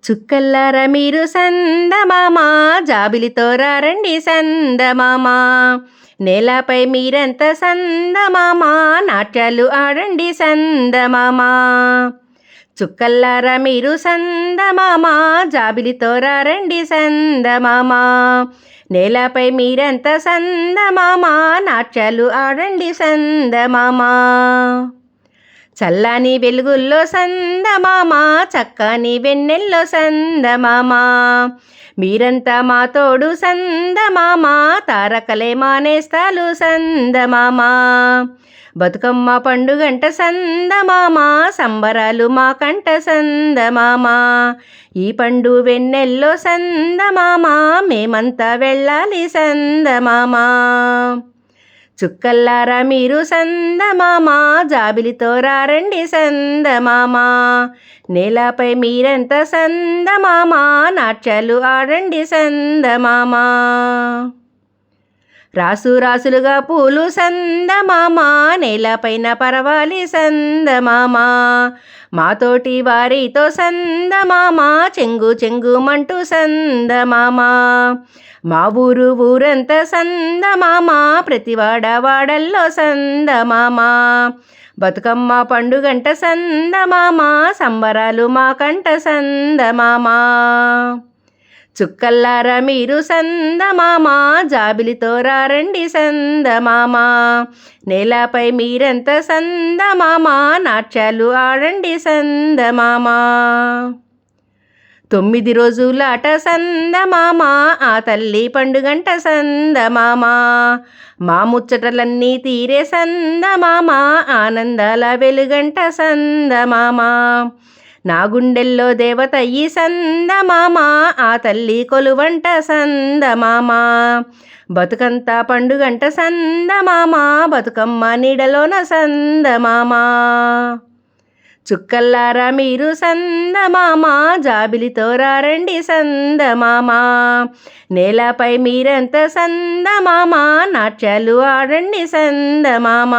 చుక్కల్లారా మీరు సందమామా జాబిలితో రండి సందమామా. నేలపై మీరంత సందమామా నాట్యాలు ఆడండి సందమామా. చుక్కల్లారా మీరు సందమామా జాబిలితో రండి సందమామా. నేలపై మీరంత సందమామా నాట్యాలు ఆడండి సందమామా. చల్లని వెలుగుల్లో సందమామ చక్కని వెన్నెల్లో సందమామ. మీరంతా మా తోడు సందమామ తారకలే మానేస్తాలు సందమామ. బతుకమ్మ పండుగంట సందమామ సంబరాలు మా కంట సందమామ. ఈ పండు వెన్నెల్లో సందమామ మేమంతా వెళ్ళాలి సందమామ. చుక్కల్లారా మీరు సందమామా జాబిలితో రారండి సందమామా. నేలపై మీరంత సందమామా నాట్యాలు ఆడండి సందమామా. రాసు రాసులుగా పూలు సందమామా నేలపైన పరవాలి సందమామా. మాతోటి వారితో సందమామా చెంగు చెంగుమంటూ సందమామా. మా ఊరు ఊరంతా సందమామా ప్రతివాడ వాడల్లో సందమామా. బతుకమ్మ పండుగంట సందమామా సంబరాలు మా కంట సందమామ. చుక్కల్లారా మీరు సందమామా జాబిలితో రారండి సందమామా. నేలపై మీరంత సందమామా నాట్యాలు ఆడండి సందమామా. తొమ్మిది రోజులాట సందమామ ఆ తల్లి పండుగంట సందమామ. మా ముచ్చటలన్నీ తీరే సందమామ ఆనందాల వెలుగంట సందమామ. నా గుండెల్లో దేవత ఈ సందమామ ఆ తల్లి కొలువంట సందమామ. బతుకంతా పండుగంట సందమామ బతుకమ్మ నీడలోన సందమామ. చుక్కల్లారా మీరు సందమామ జాబిలితో రారండి సందమామ. నేలపై మీరంత సందమామ నాట్యాలు ఆడండి సందమామ.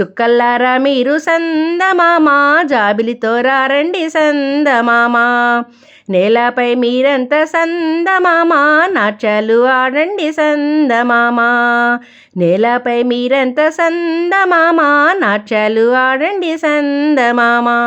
చుక్కల్లారా మీరు సందమామా జాబిలితో రారండి సందమామా. నేలపై మీరంత సందమామా నాట్యాలు ఆడండి సందమామా. నేలపై మీరంత సందమామా నాట్యాలు ఆడండి సందమామా.